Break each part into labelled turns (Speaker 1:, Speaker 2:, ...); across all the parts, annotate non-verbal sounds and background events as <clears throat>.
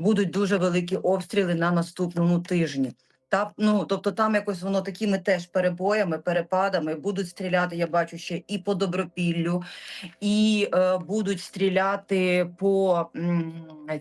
Speaker 1: будуть дуже великі обстріли на наступному тижні. Та ну тобто там якось воно такими теж перебоями, перепадами будуть стріляти. Я бачу ще і по добропіллю, і е, будуть стріляти по м,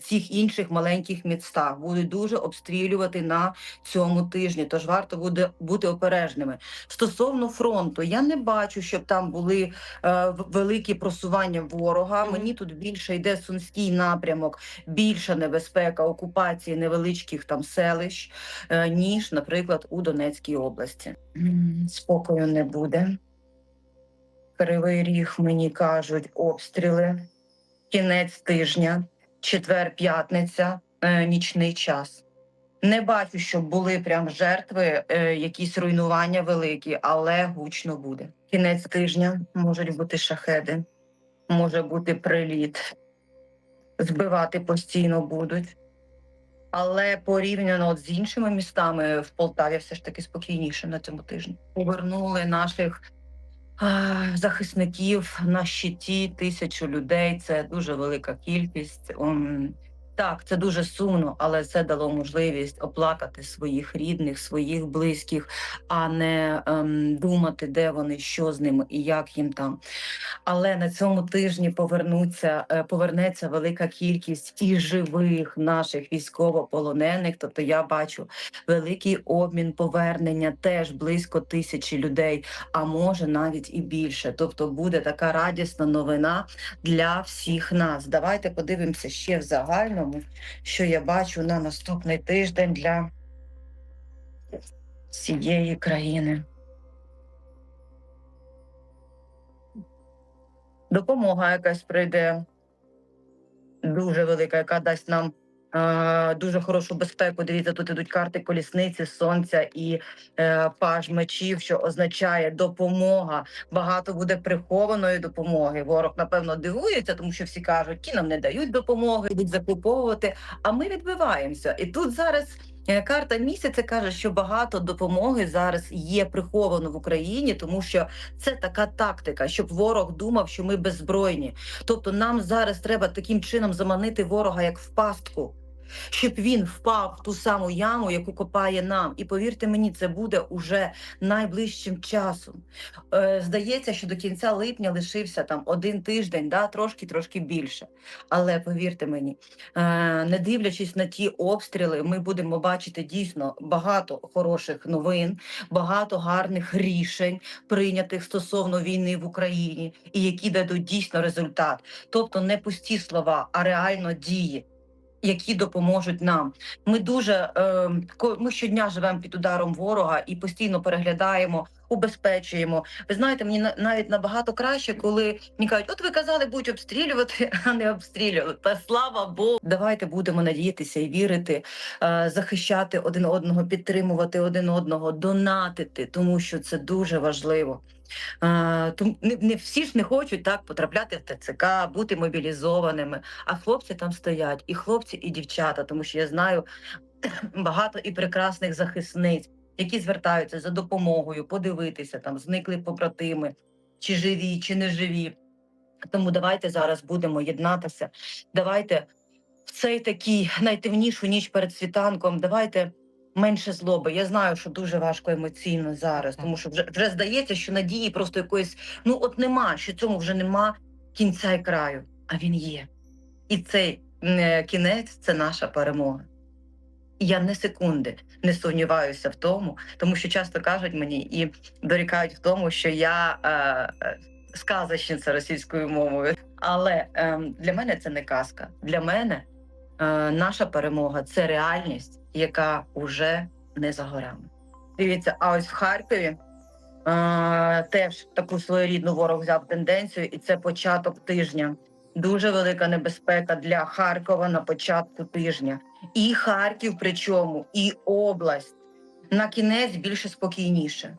Speaker 1: цих інших маленьких містах. Будуть дуже обстрілювати на цьому тижні. Тож варто буде бути обережними. Стосовно фронту, я не бачу, щоб там були е, великі просування ворога.
Speaker 2: Мгм.
Speaker 1: Мені тут більше йде сумський напрямок, більша небезпека окупації невеличких там селищ, е, ніж, наприклад, у Донецькій області. Спокою не буде. Кривий ріг мені кажуть обстріли, кінець тижня, четвер, п'ятниця, е, нічний час. Не бачу, щоб були прям жертви, е, якісь руйнування великі, але гучно буде. Кінець тижня можуть бути шахеди, може бути приліт, збивати постійно будуть. Але порівняно от з іншими містами в Полтаві все ж таки спокійніше на цьому тижні. Повернули наших а, захисників на щиті тисячу людей. Це дуже велика кількість. Так, це дуже сумно, але це дало можливість оплакати своїх рідних, своїх близьких, а не ем, думати, де вони, що з ними і як їм там. Але на цьому тижні повернуться, е, повернеться велика кількість і живих наших військовополонених. Тобто я бачу великий обмін повернення теж близько тисячі людей, а може навіть і більше. Тобто буде така радісна новина для всіх нас. Давайте подивимося ще в загальному, що я бачу на наступний тиждень для цієї країни. Допомога якась прийде дуже велика, яка дасть нам дуже хорошу безпеку. Дивіться, тут ідуть карти колісниці, сонця і е, паж мечів, що означає допомога. Багато буде прихованої допомоги. Ворог, напевно, дивується, тому що всі кажуть, ті нам не дають допомоги, будуть закуповувати. А ми відбиваємося. І тут зараз. Е, Карта місяця каже, що багато допомоги зараз є приховано в Україні, тому що це така тактика, щоб ворог думав, що ми беззбройні. Тобто нам зараз треба таким чином заманити ворога як в пастку, щоб він впав в ту саму яму, яку копає нам. І повірте мені, це буде уже найближчим часом. Е, здається, що до кінця липня лишився там один тиждень, да, трошки трошки більше. Але повірте мені, е, не дивлячись на ті обстріли, ми будемо бачити дійсно багато хороших новин, багато гарних рішень прийнятих стосовно війни в Україні, і які дадуть дійсно результат. Тобто не пусті слова, а реально дії. Які допоможуть нам, ми дуже е, ми щодня живемо під ударом ворога і постійно переглядаємо, убезпечуємо. Ви знаєте, мені на- навіть набагато краще, коли мені кажуть, от ви казали, будуть обстрілювати, <laughs> а не обстрілювали. Та слава Богу, давайте будемо надіятися і вірити, е, захищати один одного, підтримувати один одного, донатити, тому що це дуже важливо. Е, тому не, не всі ж не хочуть так потрапляти в ТЦК, бути мобілізованими. А хлопці там стоять, і хлопці, і дівчата, тому що я знаю <clears throat> багато і прекрасних захисниць, які звертаються за допомогою, подивитися там, зникли побратими, чи живі, чи не живі. Тому давайте зараз будемо єднатися. Давайте в цей такий найтемнішу ніч перед світанком. Давайте менше злоби. Я знаю, що дуже важко емоційно зараз, тому що вже, вже здається, що надії просто якоїсь ну от нема, що цьому вже нема кінця і краю, а він є. І цей е, кінець це наша перемога. І я не секунди не сумніваюся в тому, тому що часто кажуть мені і дорікають в тому, що я е, е, сказочниця російською мовою. Але е, для мене це не казка. Для мене наша перемога це реальність, яка вже не за горами. Дивіться, а ось в Харкові е, теж таку своєрідну ворог взяв тенденцію, і це початок тижня. Дуже велика небезпека для Харкова на початку тижня. І Харків, причому, і область на кінець більше спокійніше.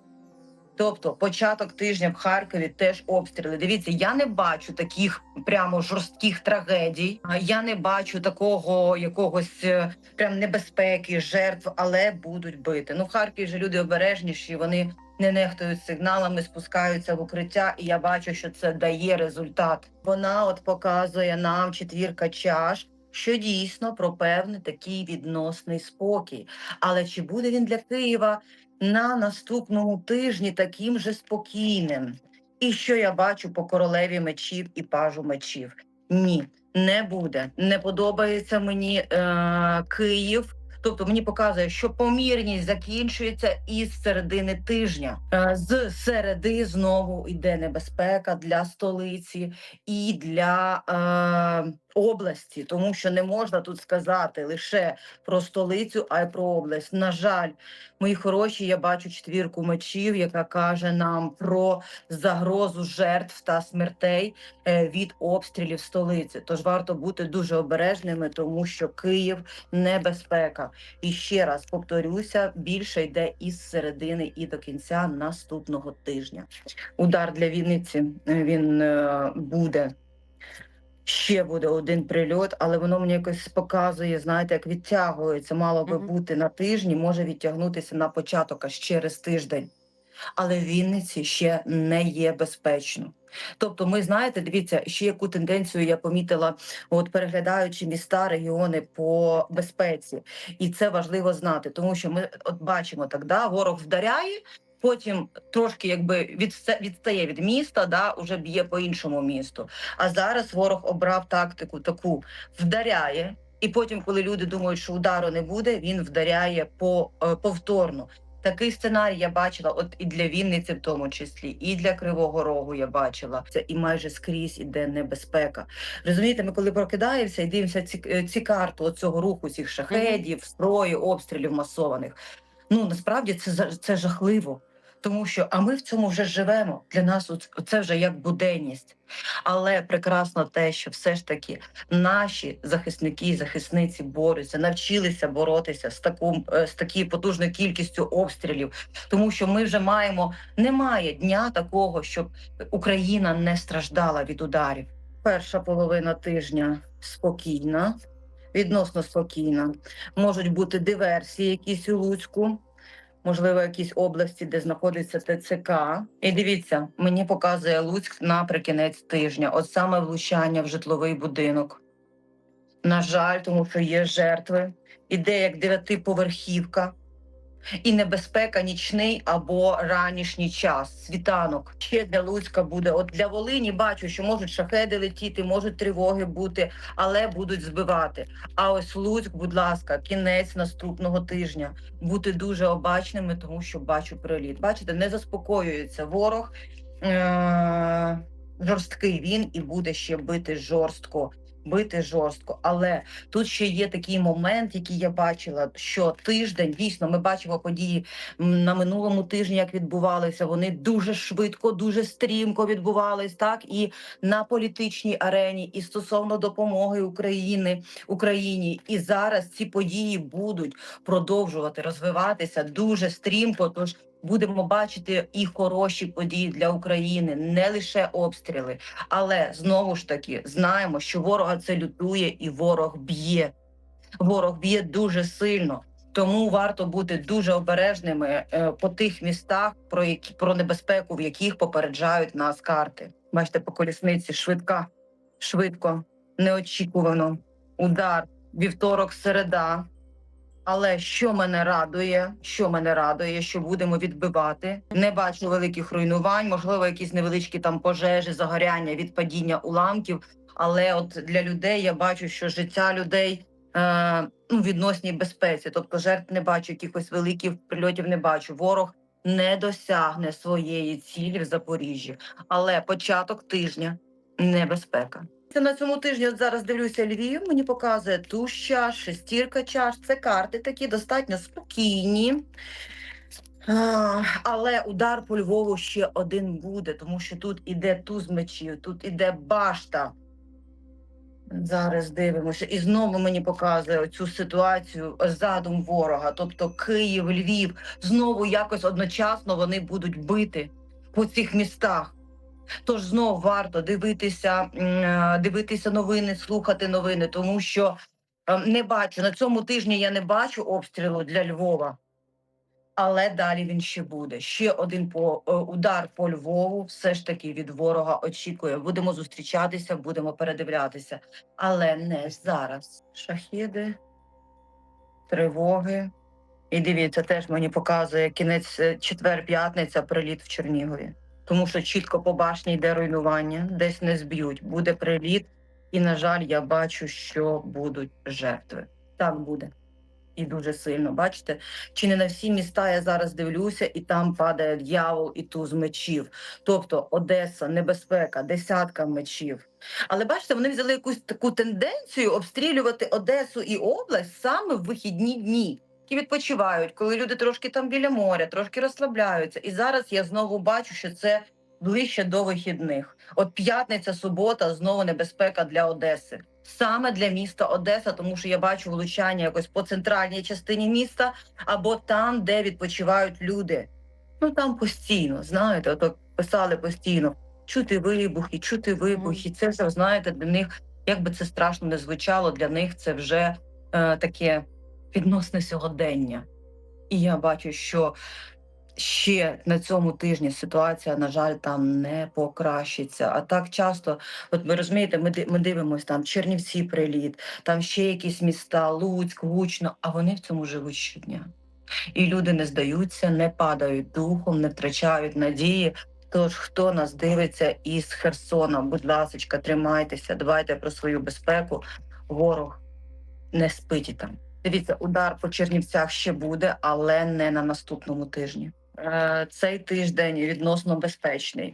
Speaker 1: Тобто, початок тижня в Харкові теж обстріли. Дивіться, я не бачу таких прямо жорстких трагедій. Я не бачу такого якогось е, прям небезпеки, жертв, але будуть бити. Ну, в Харкові ж люди обережніші, вони не нехтують сигналами, спускаються в укриття, і я бачу, що це дає результат. Вона от показує нам четвірка чаш. що дійсно про певний такий відносний спокій. Але чи буде він для Києва на наступному тижні таким же спокійним? І що я бачу по королеві мечів і пажу мечів? Ні, не буде. Не подобається мені е- Київ. Тобто мені показує, що помірність закінчується із середини тижня. Е, З середи знову йде небезпека для столиці і для е, області, тому що не можна тут сказати лише про столицю, а й про область. На жаль, мої хороші, я бачу четвірку мечів, яка каже нам про загрозу жертв та смертей е, від обстрілів столиці. Тож варто бути дуже обережними, тому що Київ небезпека. І ще раз повторюся, більше йде із середини і до кінця наступного тижня. Удар для Вінниці е, він е, буде. Ще буде один прильот, але воно мені якось показує, знаєте, як відтягується. Мало би бути на тижні, може відтягнутися на початок аж через тиждень. Але в Вінниці ще не є безпечно. Тобто, ми знаєте, дивіться, ще яку тенденцію я помітила, от переглядаючи міста, регіони по безпеці, і це важливо знати, тому що ми от бачимо так, да, ворог вдаряє, потім трошки якби відста- відстає від міста, да, уже б'є по іншому місту. А зараз ворог обрав тактику таку: вдаряє, і потім, коли люди думають, що удару не буде, він вдаряє по е, повторно. Такий сценарій я бачила, от і для Вінниці, в тому числі, і для Кривого Рогу я бачила. Це і майже скрізь іде небезпека. Розумієте, ми коли прокидаємося і дивимося ці, е, ці карти оцього руху, цих шахедів, строї, обстрілів масованих. Ну насправді це це жахливо. Тому що а ми в цьому вже живемо. Для нас це вже як буденність. Але прекрасно те, що все ж таки наші захисники і захисниці борються, навчилися боротися з таку е, з такою потужною кількістю обстрілів, тому що ми вже маємо немає дня такого, щоб Україна не страждала від ударів. Перша половина тижня спокійна, відносно спокійна. Можуть бути диверсії, якісь у Луцьку. Можливо, якісь області, де знаходиться ТЦК. І дивіться, мені показує Луцьк наприкінець тижня, от саме влучання в житловий будинок. На жаль, тому що є жертви, іде як дев'ятиповерхівка, і небезпека нічний або ранішній час, світанок. Ще для Луцька буде. От для Волині бачу, що можуть шахеди летіти, можуть тривоги бути, але будуть збивати. А ось Луцьк, будь ласка, кінець наступного тижня. Бути дуже обачними, тому що бачу приліт. Бачите, не заспокоюється ворог. Е- Жорсткий він і буде ще бити жорстко. Бити жорстко, але тут ще є такий момент, який я бачила, що тиждень дійсно ми бачимо події на минулому тижні, як відбувалися. Вони дуже швидко, дуже стрімко відбувались, так і на політичній арені, і стосовно допомоги України Україні. І зараз ці події будуть продовжувати розвиватися дуже стрімко. Тож будемо бачити і хороші події для України, не лише обстріли, але знову ж таки знаємо, що ворога це лютує, і ворог б'є. Ворог б'є дуже сильно. Тому варто бути дуже обережними е, по тих містах, про які про небезпеку, в яких попереджають нас карти. Бачите, по колісниці швидка, швидко, неочікувано. Удар, вівторок, середа. Але що мене радує, що мене радує, що будемо відбивати. Не бачу великих руйнувань, можливо, якісь невеличкі там пожежі, загоряння від падіння уламків. Але от для людей я бачу, що життя людей е, ну, відносній безпеці. Тобто жертв не бачу, якихось великих прильотів не бачу. Ворог не досягне своєї цілі в Запоріжжі. Але початок тижня небезпека. На цьому тижні от зараз дивлюся Львів. Мені показує туз чаш, шестірка чаш. Це карти такі достатньо спокійні. А, але удар по Львову ще один буде, тому що тут іде туз мечів, тут іде башта. Зараз дивимося. І знову мені показує цю ситуацію задум ворога. Тобто Київ, Львів, знову якось одночасно вони будуть бити по цих містах. Тож знов варто дивитися, е, дивитися новини, слухати новини, тому що е, не бачу на цьому тижні. Я не бачу обстрілу для Львова. Але далі він ще буде. Ще один по е, удар по Львову. Все ж таки від ворога очікує. Будемо зустрічатися, будемо передивлятися, але не зараз. Шахіди, тривоги. І дивіться, теж мені показує кінець е, четвер-п'ятниця, приліт в Чернігові. Тому що чітко по башні йде руйнування, десь не зб'ють. Буде приліт, і на жаль, я бачу, що будуть жертви. Так буде. І дуже сильно. Бачите, чи не на всі міста я зараз дивлюся, і там падає дьявол і туз мечів. Тобто Одеса, небезпека, десятка мечів. Але бачите, вони взяли якусь таку тенденцію обстрілювати Одесу і область саме в вихідні дні. Які відпочивають, коли люди трошки там біля моря, трошки розслабляються. І зараз я знову бачу, що це ближче до вихідних. От п'ятниця, субота знову небезпека для Одеси. Саме для міста Одеса, тому що я бачу влучання якось по центральній частині міста або там, де відпочивають люди. Ну там постійно, знаєте, ото писали постійно чути вибухи, чути вибухи. Це все знаєте, для них, як би це страшно не звучало, для них це вже е, таке відносне сьогодення. І я бачу, що ще на цьому тижні ситуація, на жаль, там не покращиться. А так часто, от ви розумієте, ми, ми дивимося там Чернівці приліт, там ще якісь міста, Луцьк, Гучно, а вони в цьому живуть щодня. І люди не здаються, не падають духом, не втрачають надії. Тож, хто нас дивиться із Херсона, будь ласка, тримайтеся, дбайте про свою безпеку. Ворог не спить там. Дивіться, удар по Чернівцях ще буде, але не на наступному тижні. Е, Цей тиждень відносно безпечний.